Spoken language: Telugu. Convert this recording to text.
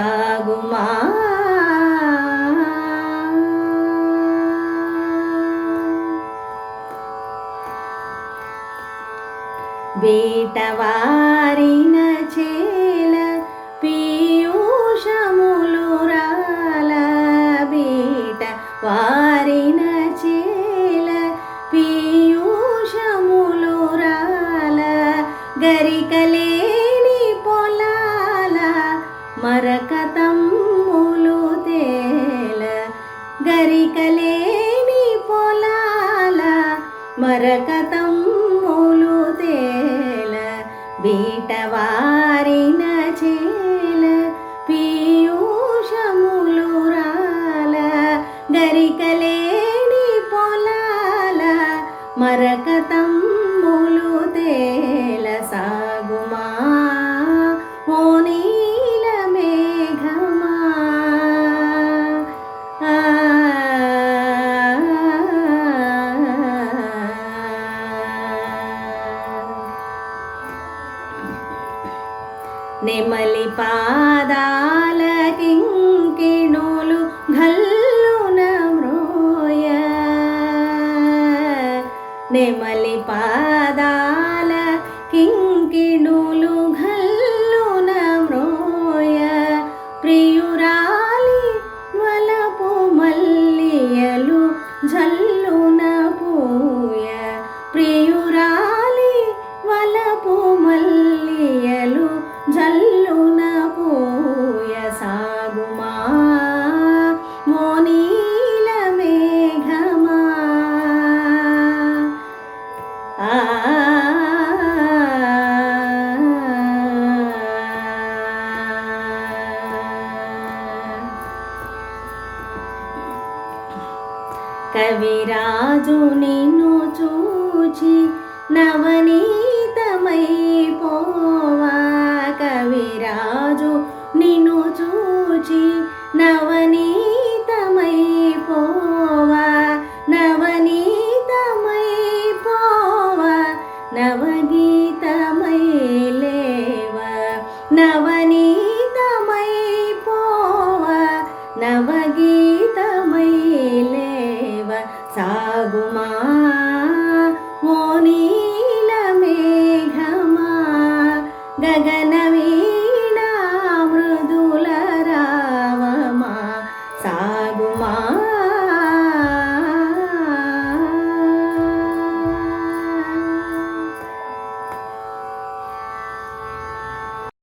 సాగుమా? వేటవారిన చేల పీయూషములు రాల బీట వారిన చేల పీయూషములు రాల గరి మరకతమ్ములు తేల బీటవా నెమలి పాదాల కింకిణులు ఘల్లున మ్రోయ. నెమలి కవిరాజు నిన్ను చూచి నవనీతమైపోవా కవిరాజు నిన్ను చూచి నవనీతమైపోవా నవనీతమైపోవా నవ